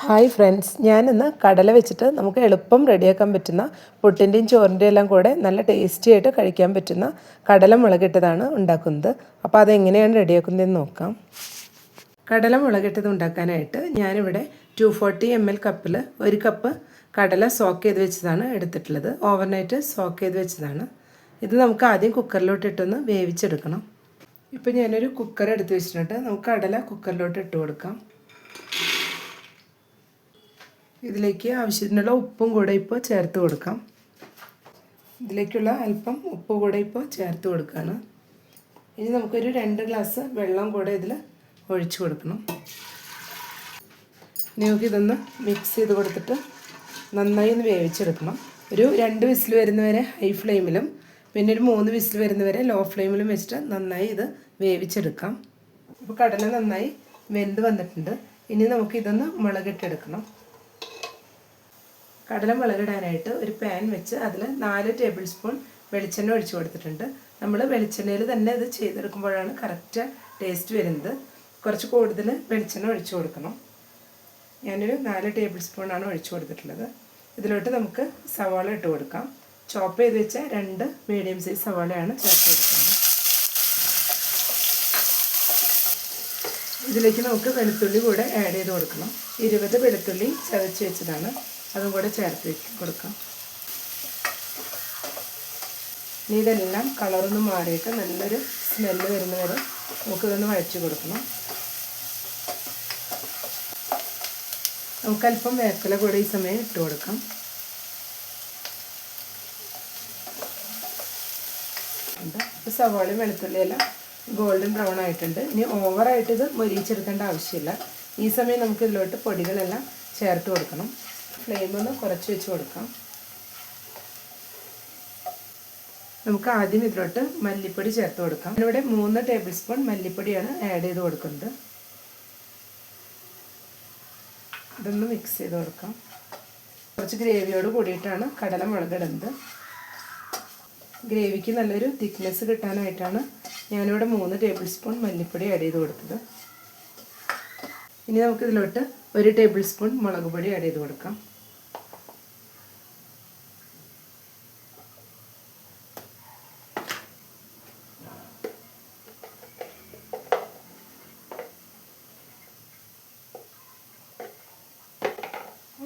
Hi friends ഞാനിന്ന് കടല വെച്ചിട്ട് നമുക്ക് എളുപ്പം റെഡിയാക്കാൻ പറ്റുന്ന പുട്ടിന്റെയും ചോറിന്റെയും എല്ലാം കൂടെ നല്ല ടേസ്റ്റി ആയിട്ട് കഴിക്കാൻ പറ്റുന്ന കടല മുളകിട്ടതാണ് ഉണ്ടാക്കുന്നത്. അപ്പോൾ അതെങ്ങനെയാണ് റെഡിയാക്കുന്നതെന്ന് നോക്കാം. കടല മുളകിട്ടത് ഉണ്ടാക്കാനായിട്ട് ഞാനിവിടെ ടു ഫോർട്ടി എം എൽ കപ്പിൽ ഒരു കപ്പ് കടല സോക്ക് ചെയ്ത് വെച്ചതാണ് എടുത്തിട്ടുള്ളത്. ഓവർനൈറ്റ് സോക്ക് ചെയ്ത് വെച്ചതാണ്. ഇത് നമുക്ക് ആദ്യം കുക്കറിലോട്ട് ഇട്ടൊന്ന് വേവിച്ചെടുക്കണം. ഇപ്പോൾ ഞാനൊരു കുക്കർ എടുത്ത് വെച്ചിട്ടുണ്ട്. നമുക്ക് കടല കുക്കറിലോട്ട് ഇട്ട് കൊടുക്കാം. ഇതിലേക്ക് ആവശ്യത്തിനുള്ള ഉപ്പും കൂടെ ഇപ്പോൾ ചേർത്ത് കൊടുക്കാം. ഇതിലേക്കുള്ള അല്പം ഉപ്പ് കൂടെ ഇപ്പോൾ ചേർത്ത് കൊടുക്കുകയാണ് ഇനി നമുക്കൊരു രണ്ട് ഗ്ലാസ് വെള്ളം കൂടെ ഇതിൽ ഒഴിച്ചു കൊടുക്കണം. നമുക്കിതൊന്ന് മിക്സ് ചെയ്ത് കൊടുത്തിട്ട് നന്നായി ഒന്ന് വേവിച്ചെടുക്കണം. ഒരു രണ്ട് വിസിൽ വരുന്നവരെ ഹൈ ഫ്ലെയിമിലും പിന്നെ ഒരു മൂന്ന് വിസിൽ വരുന്നവരെ ലോ ഫ്ലെയിമിലും വെച്ചിട്ട് നന്നായി ഇത് വേവിച്ചെടുക്കാം. ഇപ്പോൾ കടല നന്നായി വെന്ത് വന്നിട്ടുണ്ട്. ഇനി നമുക്കിതൊന്ന് മുളകിട്ടെടുക്കണം കടല മുളകിടാനായിട്ട് ഒരു പാൻ വെച്ച് അതിൽ നാല് ടേബിൾ സ്പൂൺ വെളിച്ചെണ്ണ ഒഴിച്ചു കൊടുത്തിട്ടുണ്ട്. നമ്മൾ വെളിച്ചെണ്ണയിൽ തന്നെ ഇത് ചെയ്തെടുക്കുമ്പോഴാണ് കറക്റ്റ് ടേസ്റ്റ് വരുന്നത്. കുറച്ച് കൂടുതൽ വെളിച്ചെണ്ണ ഒഴിച്ചു കൊടുക്കണം. ഞാനൊരു നാല് ടേബിൾ സ്പൂണാണ് ഒഴിച്ചു കൊടുത്തിട്ടുള്ളത്. ഇതിലോട്ട് നമുക്ക് സവാള ഇട്ട് കൊടുക്കാം. ചോപ്പ് ചെയ്ത് വെച്ച രണ്ട് മീഡിയം സൈസ് സവാളയാണ് ചേർത്ത് കൊടുക്കുന്നത് ഇതിലേക്ക് നമുക്ക് വെളുത്തുള്ളി കൂടെ ആഡ് ചെയ്ത് കൊടുക്കണം. ഇരുപത് വെളുത്തുള്ളി ചതച്ച് വെച്ചതാണ്. അതും കൂടെ ചേർത്ത് കൊടുക്കാം. ഇനി ഇതെല്ലാം കളറൊന്ന് മാറിയിട്ട് നല്ലൊരു സ്മെല്ല് വരുന്ന വരെ നമുക്കിതൊന്ന് വഴച്ച് കൊടുക്കണം. നമുക്കല്പം വേക്കല കൂടെ ഈ സമയം ഇട്ട് കൊടുക്കാം. ഇപ്പോൾ സവാളയും വെളുത്തുള്ളിയെല്ലാം ഗോൾഡൻ ബ്രൗൺ ആയിട്ടുണ്ട്. ഇനി ഓവറായിട്ട് ഇത് മൊരിയിച്ചെടുക്കേണ്ട ആവശ്യമില്ല. ഈ സമയം നമുക്ക് ഇതിലോട്ട് പൊടികളെല്ലാം ചേർത്ത് കൊടുക്കണം. ഫ്ലെയിം ഒന്ന് കുറച്ച് വെച്ച് കൊടുക്കാം. നമുക്ക് ആദ്യം ഇതിലോട്ട് മല്ലിപ്പൊടി ചേർത്ത് കൊടുക്കാം. ഇവിടെ മൂന്ന് ടേബിൾ സ്പൂൺ മല്ലിപ്പൊടിയാണ് ആഡ് ചെയ്ത് കൊടുക്കുന്നത്. ഇതൊന്ന് മിക്സ് ചെയ്ത് കൊടുക്കാം. കുറച്ച് ഗ്രേവിയോട് കൂടിയിട്ടാണ് കടല മുളകിടുന്നത്. ഗ്രേവിക്ക് നല്ലൊരു തിക്നെസ് കിട്ടാനായിട്ടാണ് ഞാനിവിടെ മൂന്ന് ടേബിൾ സ്പൂൺ മല്ലിപ്പൊടി ആഡ് ചെയ്ത് കൊടുത്തത്. ഇനി നമുക്കിതിലോട്ട് ഒരു ടേബിൾ സ്പൂൺ മുളക് പൊടി ആഡ് ചെയ്ത് കൊടുക്കാം.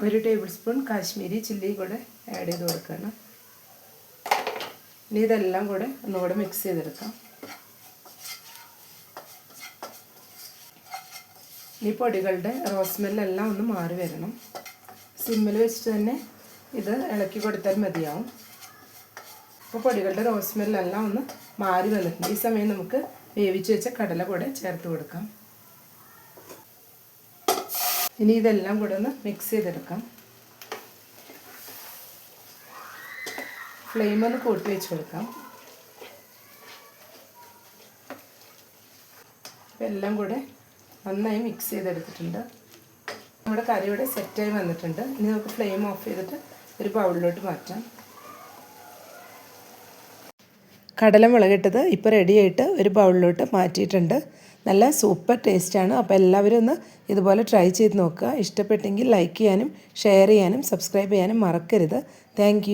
ഒരു ടേബിൾ സ്പൂൺ കാശ്മീരി ചില്ലി കൂടെ ആഡ് ചെയ്ത് കൊടുക്കണം. ഇനി ഇതെല്ലാം കൂടെ ഒന്നുകൂടെ മിക്സ് ചെയ്തെടുക്കാം. ഈ പൊടികളുടെ റോസ്മെല്ലെല്ലാം ഒന്ന് മാറി വരണം. സിമ്മിൽ വെച്ചിട്ട് തന്നെ ഇത് ഇളക്കി കൊടുത്താൽ മതിയാവും. അപ്പോൾ പൊടികളുടെ റോസ്മെല്ലെല്ലാം ഒന്ന് മാറി വന്നിട്ടുണ്ട്. ഈ സമയം നമുക്ക് വേവിച്ച് വെച്ച കടല കൂടെ ചേർത്ത് കൊടുക്കാം. ഇനി ഇതെല്ലാം കൂടെ ഒന്ന് മിക്സ് ചെയ്തെടുക്കാം. ഫ്ലെയിം ഒന്ന് കൂട്ടി വെച്ച് കൊടുക്കാം. എല്ലാം കൂടെ നന്നായി മിക്സ് ചെയ്തെടുത്തിട്ടുണ്ട്. നമ്മുടെ കറി ഇവിടെ സെറ്റായി വന്നിട്ടുണ്ട്. ഇനി നമുക്ക് ഫ്ലെയിം ഓഫ് ചെയ്തിട്ട് ഒരു ബൗളിലോട്ട് മാറ്റാം. കടല മുളകിട്ടത് ഇപ്പോൾ റെഡിയായിട്ട് ഒരു ബൗളിലോട്ട് മാറ്റിയിട്ടുണ്ട്. നല്ല സൂപ്പർ ടേസ്റ്റാണ് അപ്പോൾ എല്ലാവരും ഒന്ന് ഇതുപോലെ ട്രൈ ചെയ്ത് നോക്കുക. ഇഷ്ടപ്പെട്ടെങ്കിൽ ലൈക്ക് ചെയ്യാനും ഷെയർ ചെയ്യാനും സബ്സ്ക്രൈബ് ചെയ്യാനും മറക്കരുത്. താങ്ക്